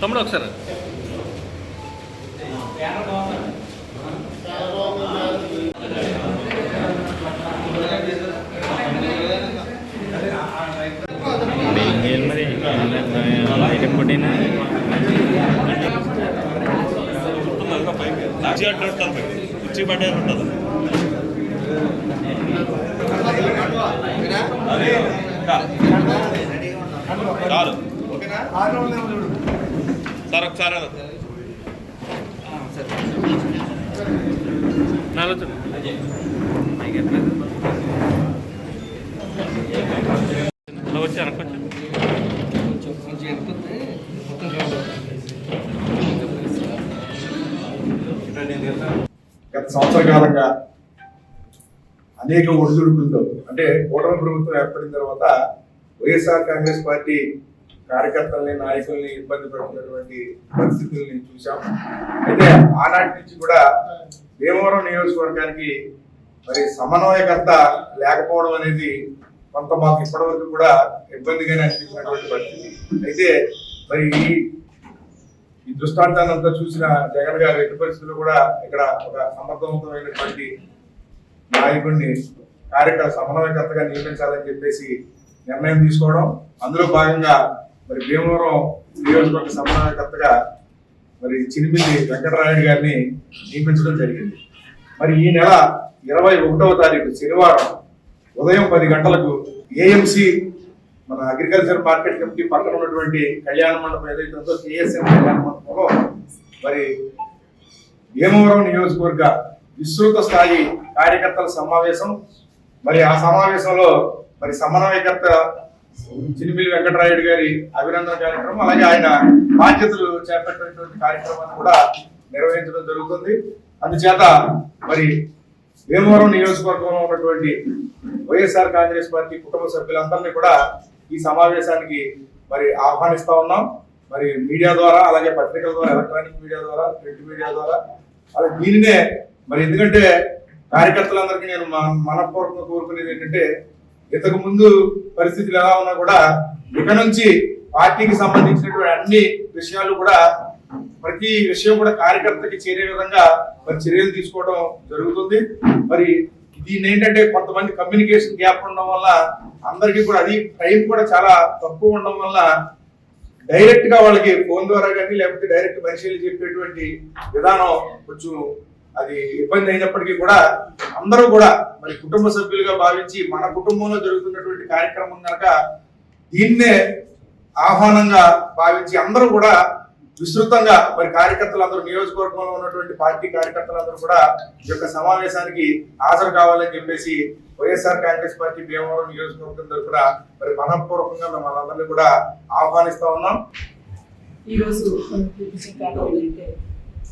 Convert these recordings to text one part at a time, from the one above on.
తమ్ముడు ఒకసారి Bingil మరి ఐటమ్ కొట్టినా కుర్చీ అడ్డు ఉంటుంది కుర్చీ పడ్డే ఉంటుంది చాలు సార్ ఒకసారి గత సంవత్సర కాలంగా అనేక ఒడిదుడుకులతో అంటే కూటమి ప్రభుత్వం ఏర్పడిన తర్వాత వైఎస్ఆర్ కాంగ్రెస్ పార్టీ కార్యకర్తల్ని నాయకుల్ని ఇబ్బంది పెడుతున్నటువంటి పరిస్థితుల్ని చూసాం అయితే ఆనాటి నుంచి కూడా భీమవరం నియోజకవర్గానికి మరి సమన్వయకర్త లేకపోవడం అనేది కొంత మాకు ఇప్పటివరకు కూడా ఇబ్బందిగానే అనిపించినటువంటి పరిస్థితి. అయితే మరి ఈ ఈ దృష్టాంతాన్ని అంతా చూసిన జగన్ గారు ఎట్టి పరిస్థితుల్లో కూడా ఇక్కడ ఒక సమర్థవంతమైనటువంటి నాయకుడిని కార్యకర్త సమన్వయకర్తగా నియమించాలని చెప్పేసి నిర్ణయం తీసుకోవడం అందులో భాగంగా మరి భీమవరం నియోజకవర్గ సమన్వయకర్తగా మరి చినిమిల్లి వెంకటరాయుడు గారిని నియమించడం జరిగింది. మరి ఈ నెల ఇరవై ఒకటవ తారీఖు శనివారం ఉదయం పది గంటలకు ఏఎంసి మన అగ్రికల్చర్ మార్కెట్ కమిటీ పక్కన ఉన్నటువంటి కళ్యాణ మండపం ఏదైతే ఉందో కేఎస్ఎం కళ్యాణ మండపంలో మరి భీమవరం నియోజకవర్గ విస్తృత స్థాయి కార్యకర్తల సమావేశం. మరి ఆ సమావేశంలో మరి సమన్వయకర్త చినిమిలి వెంకటరాయుడు గారి అభినందన కార్యక్రమం అలాగే ఆయన బాధ్యతలు చేపట్టినటువంటి కార్యక్రమాన్ని కూడా నిర్వహించడం జరుగుతుంది. అందుచేత మరి భీమవరం నియోజకవర్గంలో ఉన్నటువంటి వైఎస్ఆర్ కాంగ్రెస్ పార్టీ కుటుంబ సభ్యులందరినీ కూడా ఈ సమావేశానికి మరి ఆహ్వానిస్తా ఉన్నాం. మరి మీడియా ద్వారా అలాగే పత్రికల ద్వారా ఎలక్ట్రానిక్ మీడియా ద్వారా ప్రింట్ మీడియా ద్వారా. అలాగే దీనినే మరి ఎందుకంటే కార్యకర్తలందరికీ నేను మన- మనపూర్వకంగా కోరుకునేది ఏంటంటే ఇంతకు ముందు పరిస్థితులు ఎలా ఉన్నా కూడా ఇక నుంచి పార్టీకి సంబంధించినటువంటి అన్ని విషయాలు కూడా ప్రతి విషయం కూడా కార్యకర్తకి చేరే విధంగా మరి చర్యలు తీసుకోవడం జరుగుతుంది. మరి దీన్ని ఏంటంటే కొంతమంది కమ్యూనికేషన్ గ్యాప్ ఉండడం వల్ల అందరికీ కూడా అది టైం కూడా చాలా తక్కువ ఉండడం వల్ల డైరెక్ట్గా వాళ్ళకి ఫోన్ ద్వారా కానీ లేకపోతే డైరెక్ట్ మనిషిలు చెప్పేటువంటి విధానం కొంచెం అది ఇబ్బంది అయినప్పటికీ కూడా అందరూ కూడా మరి కుటుంబ సభ్యులుగా భావించి మన కుటుంబంలో జరుగుతున్నటువంటి కార్యక్రమం కనుక దీన్నే ఆహ్వానంగా భావించి అందరూ కూడా విస్తృతంగా మరి కార్యకర్తలందరూ నియోజకవర్గంలో ఉన్నటువంటి పార్టీ కార్యకర్తలందరూ కూడా ఈ యొక్క సమావేశానికి హాజరు కావాలని చెప్పేసి వైఎస్ఆర్ కాంగ్రెస్ పార్టీ భీమవరం నియోజకవర్గం తరఫున మరి మనపూర్వకంగా మిమ్మల్ని కూడా ఆహ్వానిస్తా ఉన్నాం. ఈరోజు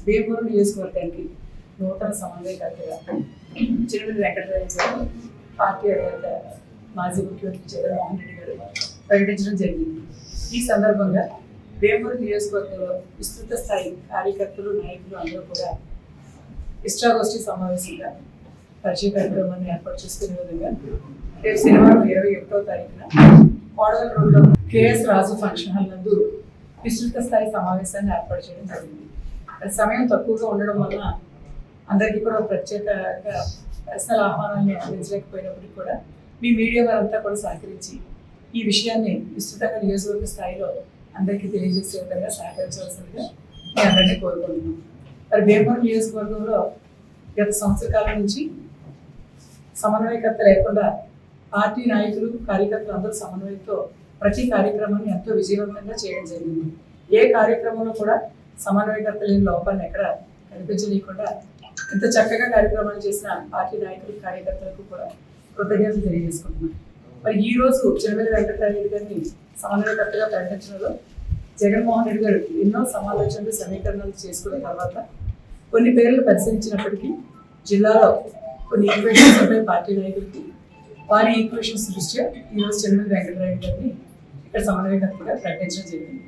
భీమవరం నియోజకవర్గానికి నూతన సమన్వయకర్తగా చిరుమల వెంకటరాయ గారు పార్టీ అధినేత మాజీ ముఖ్యమంత్రి జగన్మోహన్ రెడ్డి గారు ప్రకటించడం జరిగింది. ఈ సందర్భంగా వేమూరు నియోజకవర్గంలో విస్తృత స్థాయి కార్యకర్తలు నాయకులు అందరూ కూడా ఇష్టాగోష్ఠి సమావేశంగా పరిచయ కార్యక్రమాన్ని ఏర్పాటు చేసుకునే విధంగా రేపు శనివారం ఇరవై ఒకటో తారీఖున కోడవల రోడ్లో కేఎస్ రాజు ఫంక్షన్ హాల్ నందు విస్తృత స్థాయి సమావేశాన్ని ఏర్పాటు చేయడం జరిగింది. సమయం తక్కువగా ఉండడం వల్ల అందరికీ కూడా ప్రత్యేకంగా పర్సనల్ ఆహ్వానాన్ని అందించలేకపోయినప్పటికీ కూడా మీ మీడియా వారంతా కూడా సహకరించి ఈ విషయాన్ని విస్తృతంగా నియోజకవర్గ స్థాయిలో అందరికీ తెలియజేసే విధంగా సహకరించవలసిందిగా మీ అందరినీ కోరుకుంటున్నాం మరి భీమవరం నియోజకవర్గంలో గత సంవత్సర కాలం నుంచి సమన్వయకర్త లేకుండా పార్టీ నాయకులు కార్యకర్తలు అందరూ సమన్వయంతో ప్రతి కార్యక్రమాన్ని ఎంతో విజయవంతంగా చేయడం జరిగింది. ఏ కార్యక్రమంలో కూడా సమన్వయకర్త లేని లోపాలను ఎక్కడ కనిపించలేకుండా ఇంత చక్కగా కార్యక్రమాలు చేసిన పార్టీ నాయకులు కార్యకర్తలకు కూడా కృతజ్ఞతలు తెలియజేసుకుంటున్నాను మరి ఈ రోజు చిరుమల వెంకటరెడ్డి గారిని సమన్వయకర్తగా ప్రకటించడంలో జగన్మోహన్ రెడ్డి గారు ఎన్నో సమాలోచనలు సమీకరణలు చేసుకున్న తర్వాత కొన్ని పేర్లు పరిశీలించినప్పటికీ జిల్లాలో కొన్ని ఈక్వేషన్స్ ఉన్నాయి పార్టీ నాయకులకి వారి ఈక్వేషన్స్ దృష్ట్యా ఈరోజు చంద్రబాబు వెంకటరాయుడు గారిని ఇక్కడ సమన్వయకర్తగా ప్రకటించడం జరిగింది.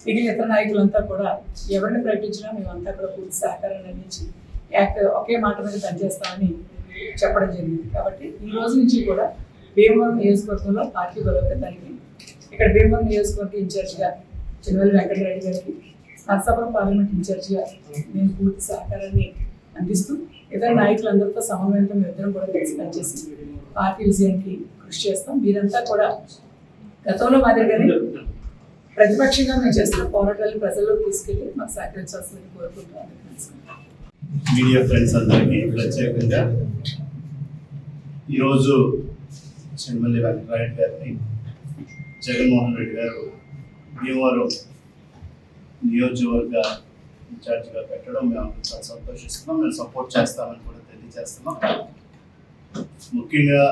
మిగిలిన ఇతర నాయకులంతా కూడా ఎవరిని ప్రకటించినా మేమంతా కూడా పూర్తి సహకారాన్ని అందించి యాక్ట్ ఒకే మాట మీద పనిచేస్తామని చెప్పడం జరిగింది. కాబట్టి ఈ రోజు నుంచి కూడా భీమవరం నియోజకవర్గంలో పార్టీ బలోపేతానికి ఇక్కడ భీమవరం నియోజకవర్గ ఇన్ఛార్జిగా చిన్నవల్లి వెంకటరెడ్డి గారికి నర్సాపురం పార్లమెంట్ ఇన్ఛార్జిగా నేను పూర్తి సహకారాన్ని అందిస్తూ ఇతర నాయకులందరితో సమన్వయంతో మేము ఇద్దరం కూడా కలిసి పనిచేసి పార్టీ విజయానికి కృషి చేస్తాం. మీరంతా కూడా గతంలో మాదిరిగానే ప్రతిపక్షంగా మేము చేస్తున్న పోరాటాలు ప్రజల్లోకి తీసుకెళ్ళి మాకు సహకరించాల్సిందని కోరుకుంటున్నాను మీడియా ఫ్రెండ్స్ అందరికీ ప్రత్యేకంగా ఈరోజు చెన్నమల్లి వెంకటరాయుడు గారిని జగన్మోహన్ రెడ్డి గారు భీమవరం నియోజకవర్గ ఇన్ఛార్జిగా పెట్టడం మేము చాలా సంతోషిస్తున్నాం. మేము సపోర్ట్ చేస్తామని కూడా తెలియజేస్తున్నాం. ముఖ్యంగా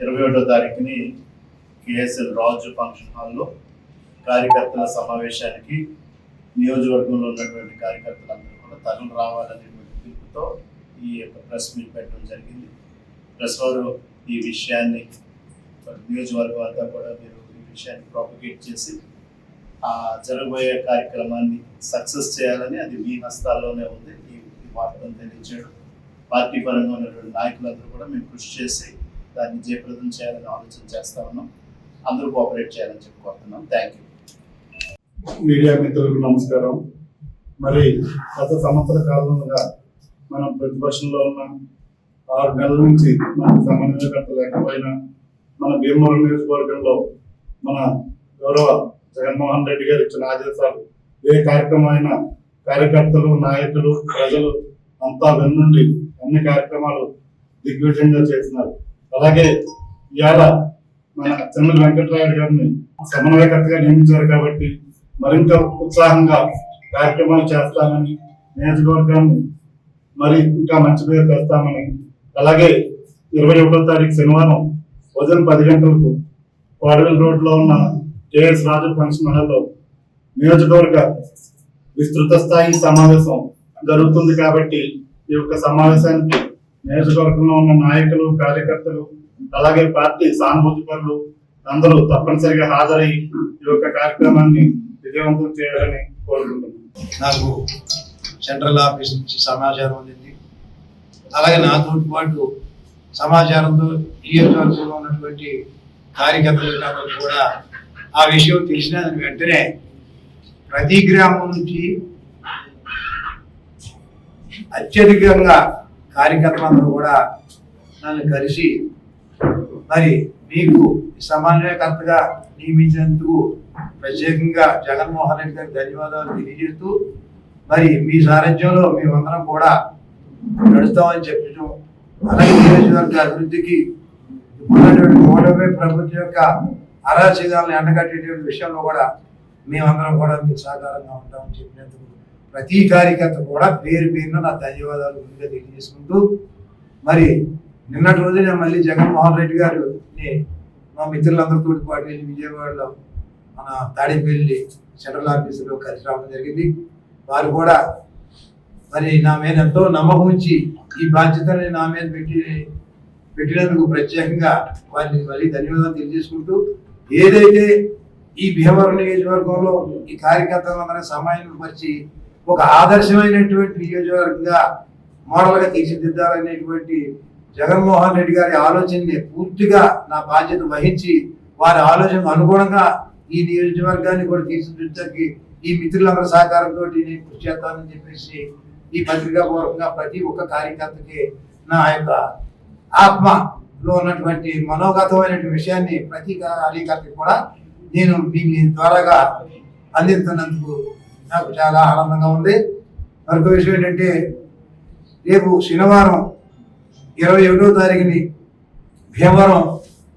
ఇరవై ఒకటో తారీఖుని కేఎస్ఎల్ రాజు ఫంక్షన్ హాల్లో కార్యకర్తల సమావేశానికి నియోజకవర్గంలో ఉన్నటువంటి కార్యకర్తలందరూ తరుణ్ రావాలనేటువంటి పిలుపుతో ఈ యొక్క ప్రెస్ మీట్ పెట్టడం జరిగింది. ప్రెస్ వారు ఈ విషయాన్ని నియోజకవర్గం అంతా కూడా మీరు ఈ విషయాన్ని ప్రాపగేట్ చేసి ఆ జరగబోయే కార్యక్రమాన్ని సక్సెస్ చేయాలని అది మీ హస్తాల్లోనే ఉంది. ఈ వార్తను తెలియజేయడం పార్టీ పరంగా ఉన్నటువంటి నాయకులందరూ కూడా మేము కృషి చేసి దాన్ని జయప్రదం చేయాలని ఆలోచన చేస్తా ఉన్నాం. అందరూ కోఆపరేట్ చేయాలని చెప్పుకుంటున్నాం థ్యాంక్ యూ మీడియా మిత్రులకు నమస్కారం. మరి గత సంవత్సర కాలంగా మనం ప్రతిపక్షంలో ఉన్న ఆరు నెలల నుంచి మనకు సమన్వయకర్త లేకపోయినా మన భీమవరం నియోజకవర్గంలో మన గౌరవ జగన్మోహన్ రెడ్డి గారు ఇచ్చిన ఆదేశాలు ఏ కార్యక్రమం అయినా కార్యకర్తలు నాయకులు ప్రజలు అంతా వెన్నుండి అన్ని కార్యక్రమాలు దిగ్విజయంగా చేస్తున్నారు. అలాగే ఇవాళ మన చెన్నల వెంకటరాయుడు గారిని సమన్వయకర్తగా నియమించారు కాబట్టి మరింత ఉత్సాహంగా కార్యక్రమాలు చేస్తామని నియోజకవర్గాన్ని మరి ఇంకా మంచి పేరు తెస్తామని అలాగే ఇరవై ఒకటో తారీఖు శనివారం ఉదయం పది గంటలకు కోడవెల్ రోడ్లో ఉన్న జేఎస్ రాజు ఫంక్షన్ హాల్లో నియోజకవర్గ విస్తృత స్థాయి సమావేశం జరుగుతుంది కాబట్టి ఈ యొక్క సమావేశానికి నియోజకవర్గంలో ఉన్న నాయకులు కార్యకర్తలు అలాగే పార్టీ సానుభూతిపరులు అందరూ తప్పనిసరిగా హాజరై ఈ యొక్క కార్యక్రమాన్ని విజయవంతం చేయాలని కోరుకుంటున్నాను నాకు సెంట్రల్ ఆఫీస్ నుంచి సమాచారం అందింది. అలాగే నాతో పాటు సమాచారంతో నియోజకవర్గంలో ఉన్నటువంటి కార్యకర్తలు కూడా ఆ విషయం తెలిసిన వెంటనే ప్రతి గ్రామం నుంచి అత్యధికంగా కార్యకర్తలందరూ కూడా నన్ను కలిసి మరి మీకు సమన్వయకర్తగా నియమించినందుకు ప్రత్యేకంగా జగన్మోహన్ రెడ్డి గారికి ధన్యవాదాలు తెలియజేస్తూ మరి మీ సారథ్యంలో మేమందరం కూడా నడుస్తామని చెప్పడం అలాగే నియోజకవర్గ అభివృద్ధికి ఉన్నటువంటి ఓడమే ప్రభుత్వం యొక్క అరాచకాలను ఎండగట్టేటువంటి విషయంలో కూడా మేమందరం కూడా మీకు సహకారంగా ఉంటామని చెప్పినందుకు ప్రతి కార్యకర్త కూడా పేరు పేరున నా ధన్యవాదాలు ముందుగా తెలియజేసుకుంటూ మరి నిన్నటి రోజున మళ్ళీ జగన్మోహన్ రెడ్డి గారు మా మిత్రులందరితో పాటు వెళ్ళి విజయవాడలో మన తాడేపల్లి సెంట్రల్ ఆఫీసులో కలిసి రావడం జరిగింది. వారు కూడా మరి నా మీద ఎంతో నమ్మకం ఉంచి ఈ బాధ్యతని నా మీద పెట్టి పెట్టినందుకు ప్రత్యేకంగా వారిని మళ్ళీ ధన్యవాదాలు తెలియజేసుకుంటూ ఏదైతే ఈ భీమవరం నియోజకవర్గంలో ఈ కార్యకర్తలందరినీ సమన్వయపరిచి ఒక ఆదర్శమైనటువంటి నియోజకవర్గంగా మోడల్గా తీర్చిదిద్దాలనేటువంటి జగన్మోహన్ రెడ్డి గారి ఆలోచనని పూర్తిగా నా బాధ్యత వహించి వారి ఆలోచనకు అనుగుణంగా ఈ నియోజకవర్గాన్ని కూడా తీర్చిదిద్దడానికి ఈ మిత్రులందరి సహకారంతో నేను కృషి చేస్తానని చెప్పేసి ఈ పత్రికా పూర్వకంగా ప్రతి ఒక్క కార్యకర్తకి నా యొక్క ఆత్మలో ఉన్నటువంటి మనోగతమైనటువంటి విషయాన్ని ప్రతి కార్యకర్తకి కూడా నేను మీ త్వరగా అందిస్తున్నందుకు నాకు చాలా ఆనందంగా ఉంది. మరొక విషయం ఏంటంటే రేపు శనివారం ఇరవై ఒకటో తారీఖుని భీమవరం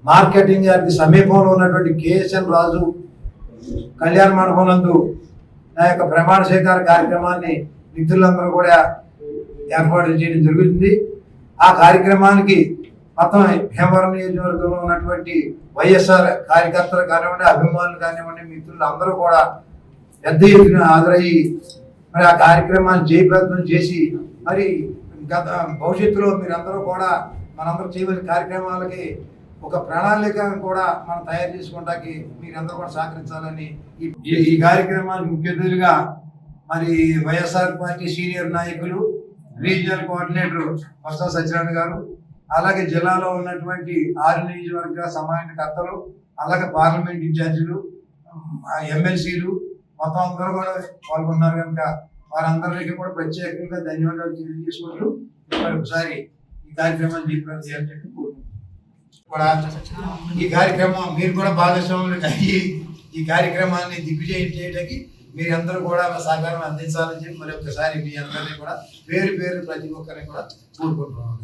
మార్కెటింగ్ గారికి సమీపంలో ఉన్నటువంటి కేఎస్ఎన్ రాజు కళ్యాణ మండపం నందు నా యొక్క ప్రమాణ స్వీకార కార్యక్రమాన్ని మిత్రులందరూ కూడా ఏర్పాటు చేయడం జరుగుతుంది. ఆ కార్యక్రమానికి మొత్తం భీమవరం నియోజకవర్గంలో ఉన్నటువంటి వైఎస్ఆర్ కార్యకర్తలు కానివ్వండి అభిమానులు కానివ్వండి మిత్రులు అందరూ కూడా పెద్ద ఎత్తున హాజరయ్యి మరి ఆ కార్యక్రమాన్ని జయప్రదం చేసి మరి గత భవిష్యత్తులో మీరందరూ కూడా మనందరూ చేయవలసిన కార్యక్రమాలకి ఒక ప్రణాళిక కూడా మనం తయారు చేసుకోవడానికి మీరందరూ కూడా సహకరించాలని ఈ- కార్యక్రమానికి ముఖ్య అతిథులుగా మరి వైఎస్ఆర్ పార్టీ సీనియర్ నాయకులు రీజినల్ కోఆర్డినేటర్ వస్తా సత్యనారాయణ గారు అలాగే జిల్లాలో ఉన్నటువంటి ఆరు నియోజకవర్గ సమన్వయకర్తలు అలాగే పార్లమెంట్ ఇన్ఛార్జీలు ఎమ్మెల్సీలు మొత్తం అందరూ కూడా పాల్గొన్నారు కనుక వారందరికీ కూడా ప్రత్యేకంగా ధన్యవాదాలు తెలియజేసుకుంటూ మరి ఒకసారి ఈ కార్యక్రమాన్ని దీపావళి చేయాలని చెప్పి కోరుకుంటున్నాను. కూడా ఈ కార్యక్రమం మీరు కూడా భాగస్వాములు అయ్యి ఈ కార్యక్రమాన్ని దిగ్విజయం చేయడానికి మీరు అందరూ కూడా సహకారం అందించాలని చెప్పి మరి మీ అందరినీ కూడా పేరు పేరు ప్రతి ఒక్కరిని కూడా కోరుకుంటున్నాను.